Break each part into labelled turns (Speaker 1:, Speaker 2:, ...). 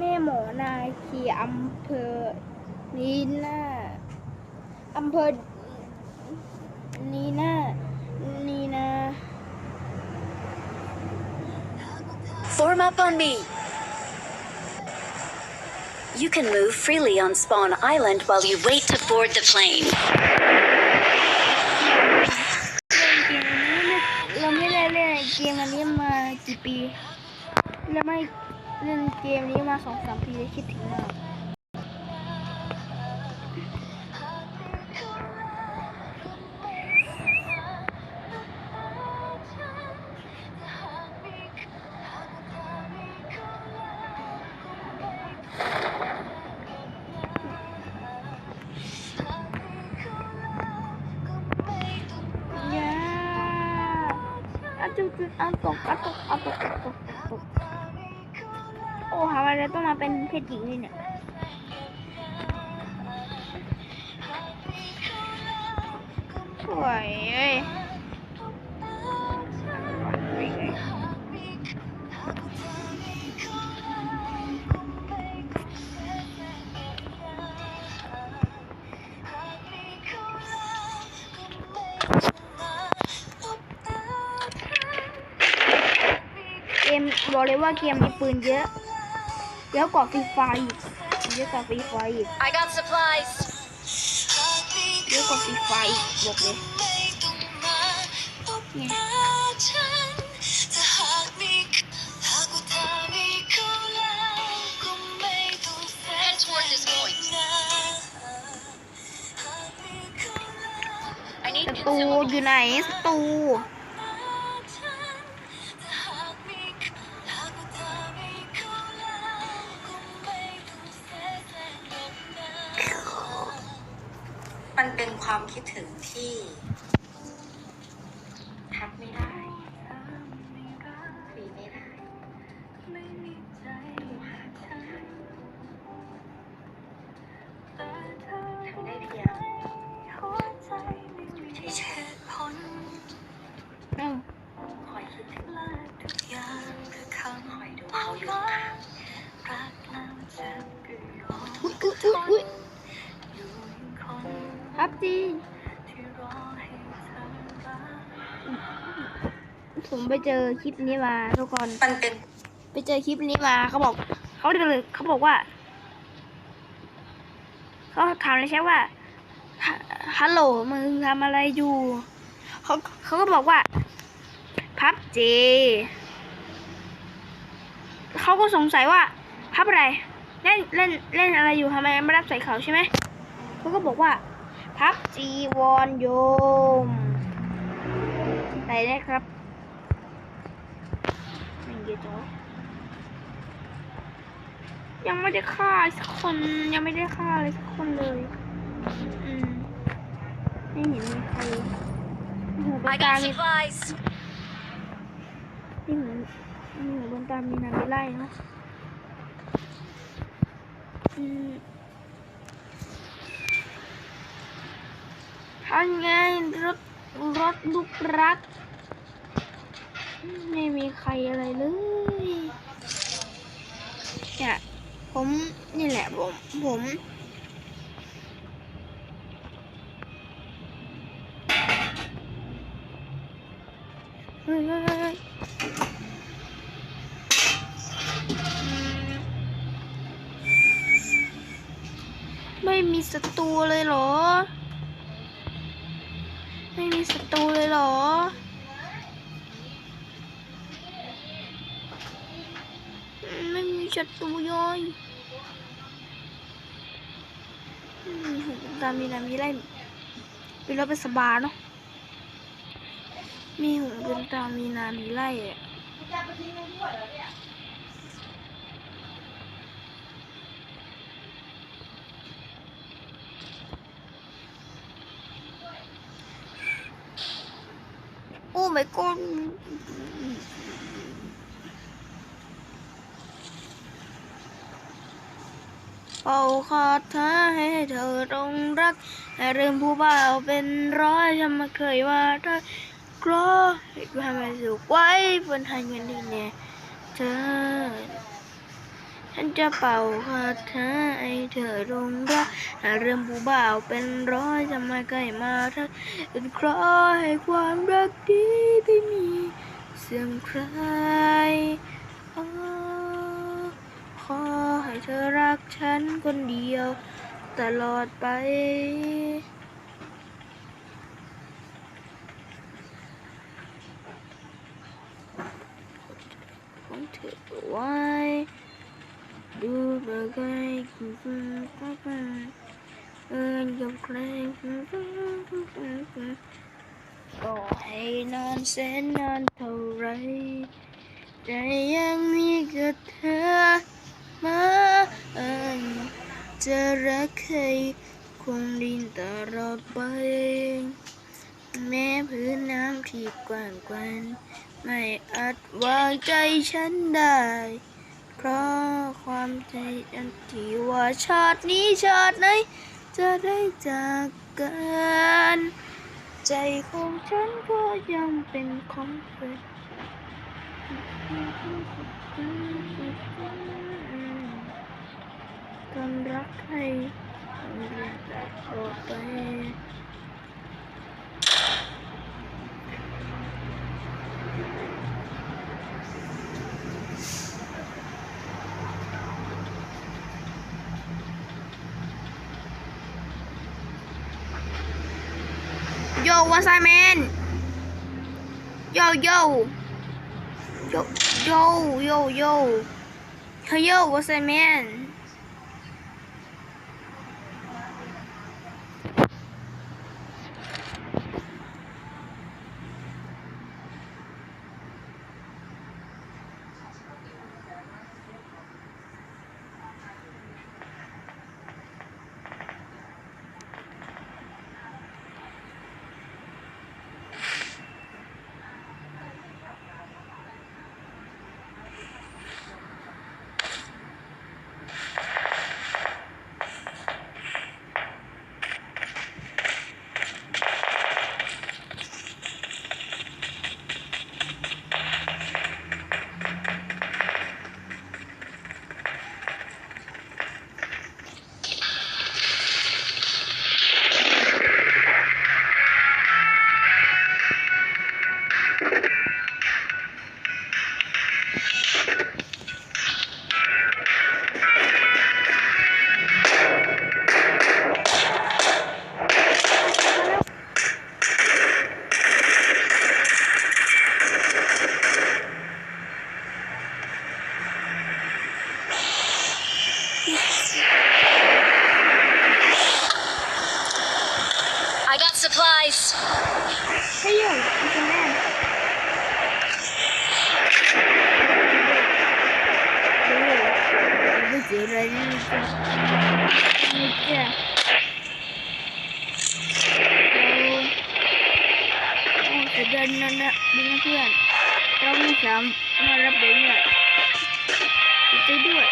Speaker 1: แม่หมอนาคีอำเภอนีน่าอำเภอนีน่านีนา
Speaker 2: Form up on me. You can move freely on Spawn Island while you wait to board the plane.
Speaker 1: เล่นเกมนี้เนี่ยเราไม่ได้เล่นเกมอันนี้มากี่ปีเราไม่ เล่นเกมนี้มาสองสามปีเลยคิดถึงมากอย่าอะจุดจุดอะตกอะตกอะตกอะตก อะตกโอ้ทำไรต้องมาเป็นเพศหญิงนี่เนี่ยสวยเอ้ยเกมบอกเลยว่าเกมมีปืนเยอะ เยอะกว่าฟรีไฟอีกเยอะกว่าฟรีไฟอีก
Speaker 2: I got supplies.
Speaker 1: เยอะกว่าฟรีไฟอีกบอกเลยเนี่ย
Speaker 2: Head toward this point. I need
Speaker 1: สตูอยู่ไหนสตู
Speaker 3: มันเป็นความคิดถึงที่
Speaker 1: ผมไปเจอคลิปนี้มาทุกคน
Speaker 3: มันเป็น
Speaker 1: ไปเจอคลิปนี้มาเขาบอกเขาเลยเขาบอกว่าเขาถามเลยใช่ว่าฮะฮัลโหลมึงทำอะไรอยู่เขาเขาก็บอกว่าพับเจเขาก็สงสัยว่าพับอะไรเล่นเล่นเล่นอะไรอยู่ทำไมไม่รับใส่เขาใช่ไหมเขาก็บอกว่าพับจีวอนโยมใส่ได้ครับไม่เยอะจังวะยังไม่ได้ฆ่าสักคนยังไม่ได้ฆ่าเลยสักคนเลย อืมไม่เห็นมีใครหูบน
Speaker 2: I
Speaker 1: ตา
Speaker 2: got
Speaker 1: มี
Speaker 2: supplies.
Speaker 1: ที่หูมีหูบนตามีนามิไล่เนาะอืมทำไงรถรถลูกรัก ไม่มีใครอะไรเลยเนี่ยผมนี่แหละผมผมเฮ้ยไม่มีศัตรูเลยเหรอ ไม่มีศัตรูเลยเหรอ ไม่มีศัตรูย่อยตามีนามีไล่เป็นรถเป็นสบาเนาะ มีหูเป็นตามีนามีไล่อะโอ้ my god เป่าคาถาให้เธอต้องรักให้เรื่องผู้บ่าวเป็นร้อยฉันไม่เคยว่าได้กลัวให้ทำให้สุขไว้บนทางเงินดีแน่เธอฉันจะเป่าคาถาให้เธอลงรักหาเรื่องผู้บ่าวเป็นร้อยจะมาใกล้มาทักเป็นครอให้ความรักดีไม่มีเสื่อมคลายอ้อขอ เธอรักฉันคนเดียว ตลอดไป ของเธอไว้ดูเบอร์ไกลกูกูกูกูเอินกับใครกูกูกูกูกูก็ให้นานแสนนานเท่าไร ใจยังมีกับเธอมา เอินจะรักใครคงดินตลอดไป แม้พื้นน้ำที่กว้างกว้างไม่อาจวางใจฉันได้ เพราะความใจอันที่ว่าชาตินี้ชาติไหน จะได้จากกัน ใจของฉันก็ยังเป็นของเธอ ต้องรักให้ต้องเรียนแต่ต่อไป Yo, what's up, man? Yo, yo. Yo, yo, yo, yo. Hey, yo, what's up, man?
Speaker 2: I
Speaker 1: Trong sớm, mà รับ đến rồi Đi tới đuổi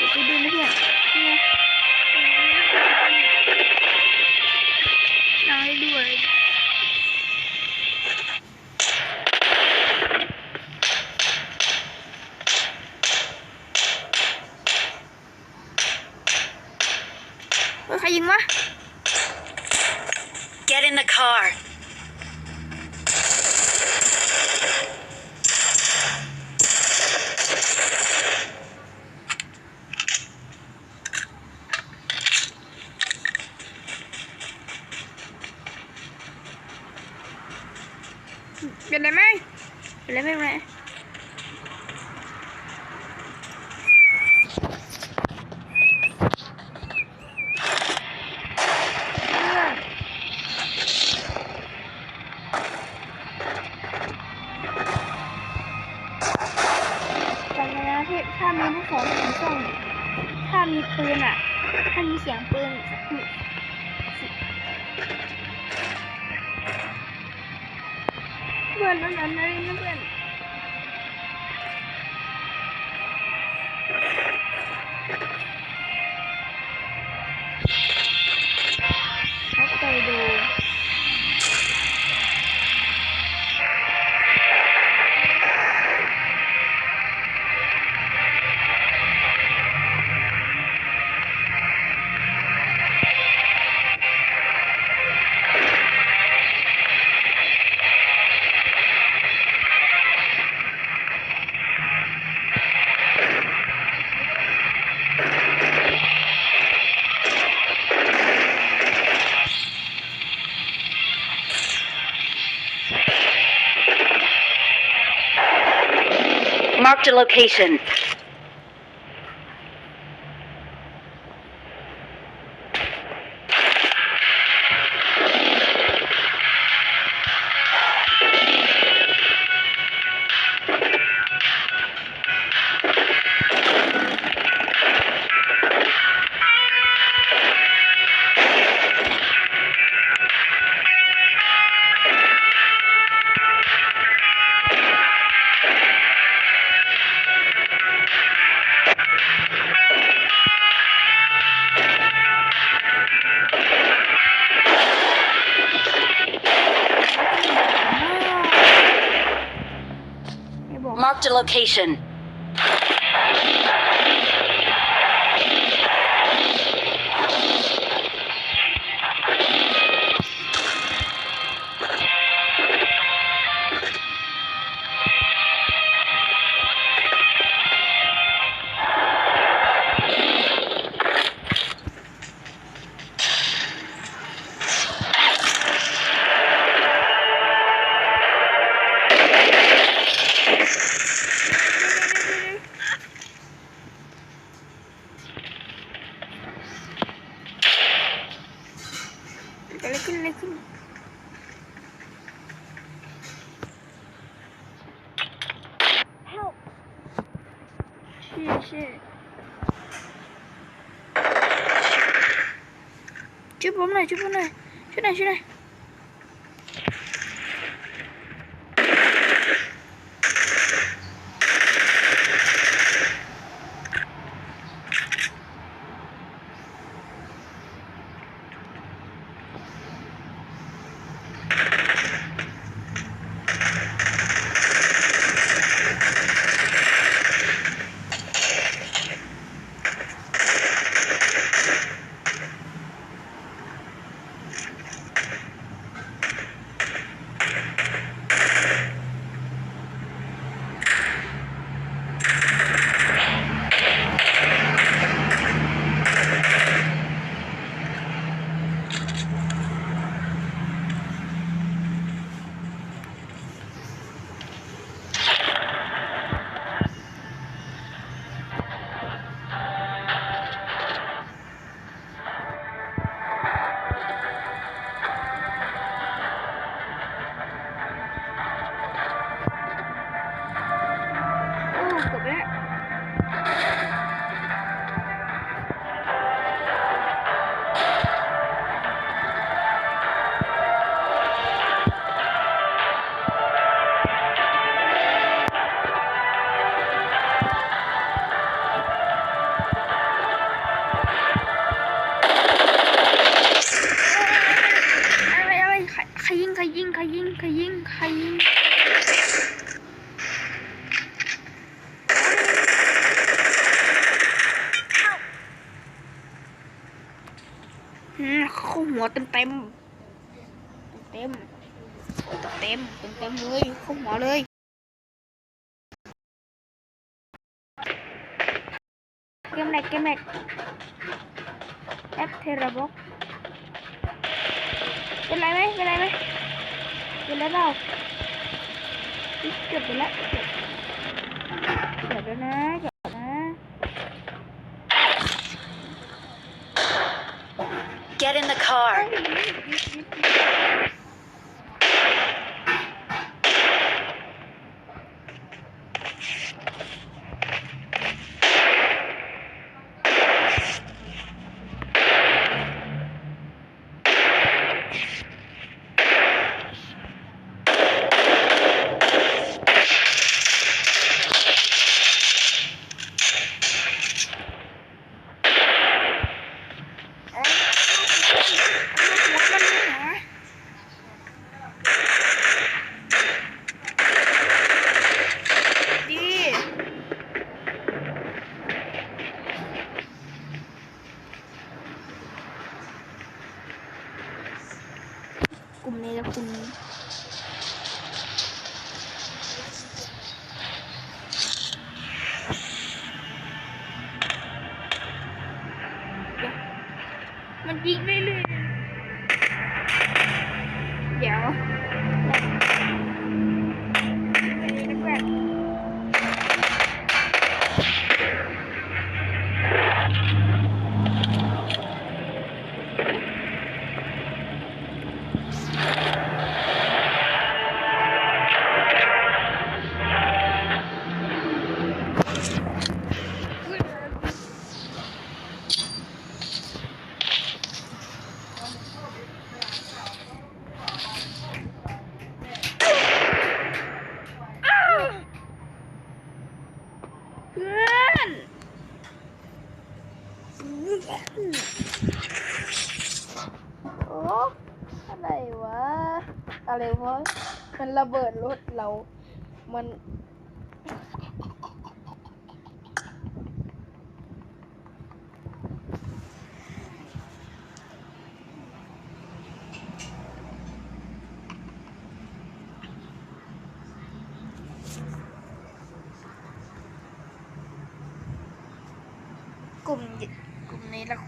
Speaker 1: Đi tới đuổi nó kìa Kìa Nói đuổi เฮ้ยใครยิงวะ
Speaker 2: Get in the car.
Speaker 1: เป็นไรไหมเป็นไร ไม่เป็นไถ้ามีกศรสีส้มถ้ามีปืนอะ ถ้ามีเสียงปืนเพื่อนนั้นนั้นนะเพื่อน A location. A location.
Speaker 2: วเต็มเต็มเต็มเต็มเต็มเต็มเลยเข้าหัวเลยเกมแรกเกมแรกแอปเทราบ็อกเป็นไรไหมเป็นไรไหมเป็นไรเปล่าอุ๊ยเกือบไปแล้วเกือบเกือบแล้วนะ
Speaker 1: Get in the car. กลุ่มหยิกลุ่มนี้ละ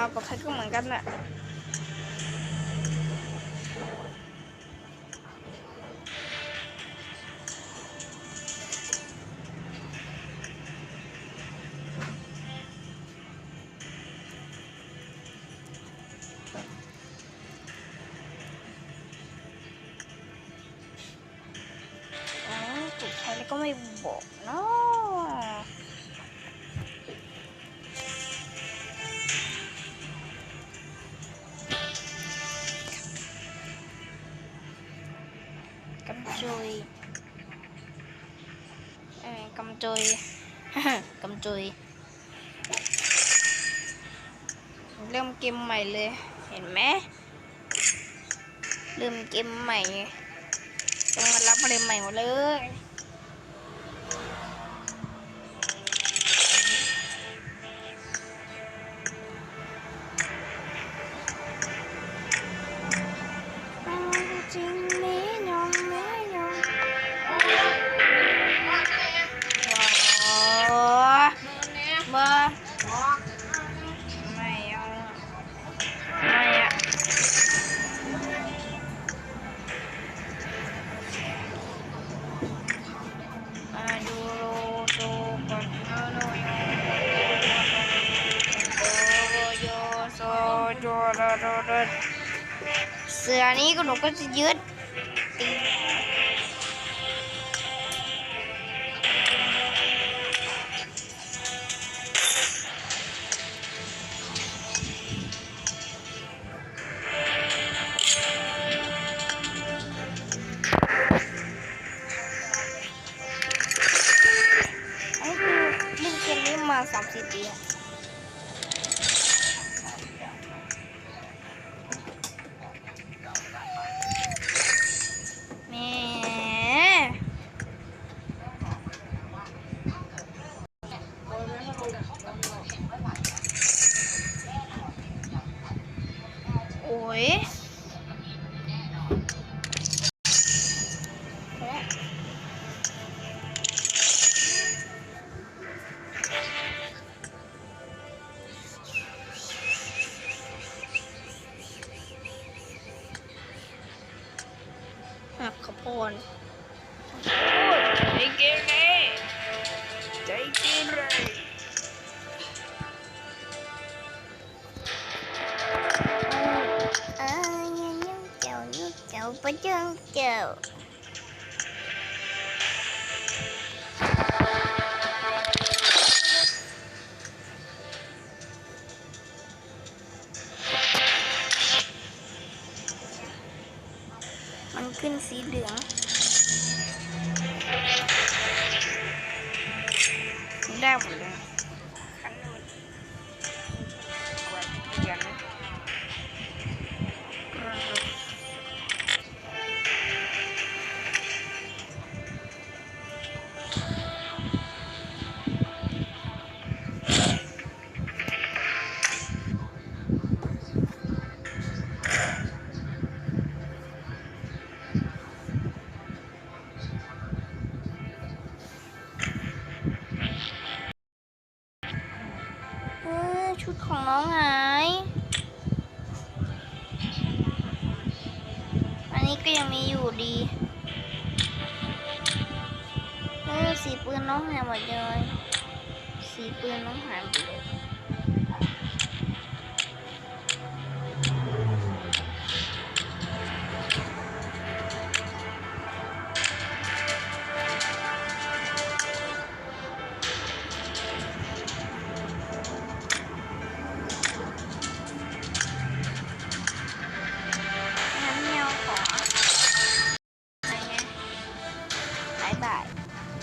Speaker 1: เรากับใครก็เหมือนกันแหละอ๋อถูกใครแล้วก็ไม่บอกเนาะ จุย เริ่มเกมใหม่เลย เห็นไหมเริ่มเกมใหม่ต้องมารับอะไรใหม่หมดเลย หนูก็จะยึด หั มันขึ้นสีเหลืองได้หมดเลย ชุดของน้องหาย อันนี้ก็ยังมีอยู่ดีเออสีปืนน้องหายหมดเลย สีปืนน้องหายหมดเลย